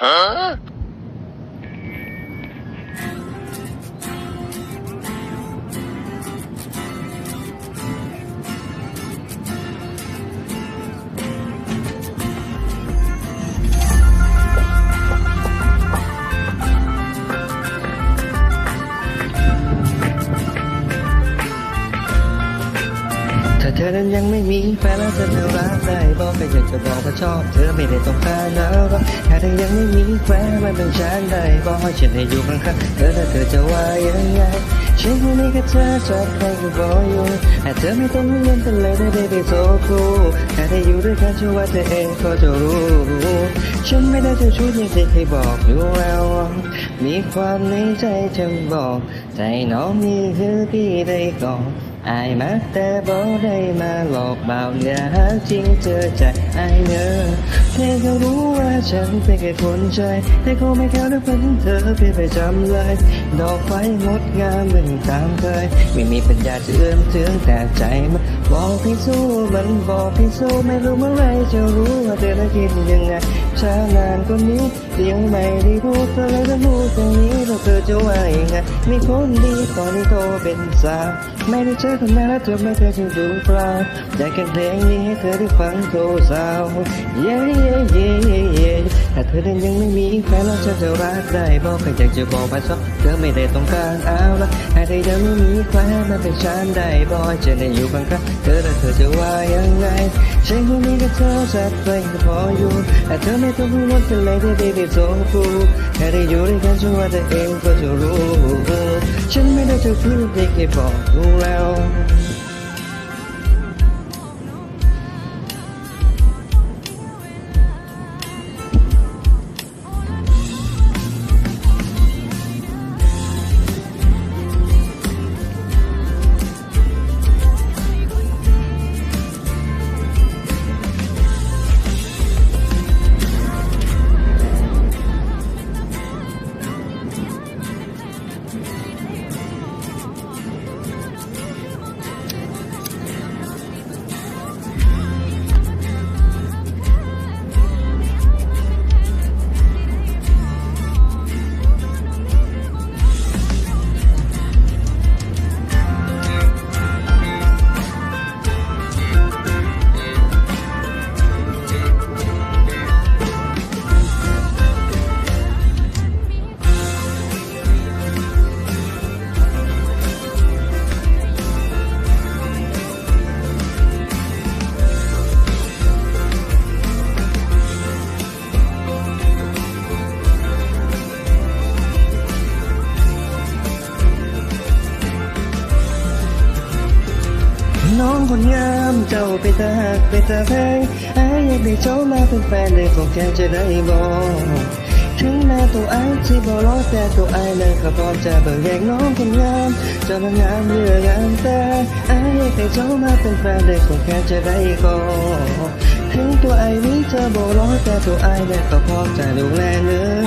Huh? ธอนั้นยังไม่มีแฟนแล้วเธอจะรักได้บอกก็อยากจะบอกว่าชอบเธอไม่ได้ต้องการแล้วหรอกถ้าเธอยังไม่มีแฟนมันเป็นฉันได้บอกให้ฉันให้อยู่ข้างๆเธอถ้าเธอจะว่ายังไงฉันคนนี้ก็เธอชอบใครก็บอกอยู่แต่เธอไม่ต้องเล่นกันเลยได้ได้ได้โซคูถ้าได้อยู่ด้วยกันเชื่อว่าเธอเองก็จะรู้ ฉันไม่ได้จะชู้ย่างที่เคยบอกอยู่แล้วมีความในใจจะบอกใจน้องนี่คือพี่ได้ก่อน อายมาแต่บอกได้มาหลอกเบาอย่าหาจริงเจอใจอายเนอะเธอก็รู้ว่าฉันเป็นแค่คนใจแต่ก็ไม่เข้าด้วยเป็นเธอเป็นประจำเลย ดอกไฟงดงามเหมือนตามเคย ไม่มีปัญญาจะเอื้อมถึงแต่ใจมันบอกให้สู้มันบอกให้สู้ไม่รู้เมื่อไรจะรู้ว่าเธอจะคิดยังไงช้านานกว่านี้ยังไม่ได้พูดอเลยจะพูดตรงนี้แล้ว เธอจะว่ายังไงมีคนดีตอนนี้โตเป็นสาวไม่ได้เจอกันนานแล้วเธอไม่เคยจะดูเปล่าอยากเก็บเพลงนี้ให้เธอได้ฟังโทรสาวเย้เย้เย้เย้ เย้ถ้าเธอนั้นยังไม่มีแฟนแล้วฉันจะรักได้บอกแค่อยากจะบอกว่าชอบเธอไม่ได้ต้องการเอาละถ้าเธอยังไม่มีแฟนมันเป็นฉันได้บอกจะได้อยู่ข้างๆเธอแล้วเธอจะว่ายังไงฉันคนนี้ก็เธอสักเพลงก็พออยู่แต่เธอไม่ต้องห่วงเป็นไรได้ได้ได้โซคูแค่ได้อยู่ด้วยกันฉันว่าเธอเองก็จะรู้ฉันไม่ได้จะพูดได้แค่บอกรู้แล้ว คนงามเจ้าไปตาหักไปตาแพงอายอยากได้เจ้ามาเป็นแฟนเลยคงแค่จะได้บอกถึงแม้ตัวอายที่บอกล้อแต่ตัวอายเลยก็พร้อมจะเบิกแยกน้องคนงามเจ้ามันงามเรื่องงามแต่อายอยากได้เจ้ามาเป็นแฟนเลยคงแค่จะได้บอถึงตัวอายนี้เธอบอกล้อแต่ตัวอายเลยก็พร้อมจะดูแลเนื้อ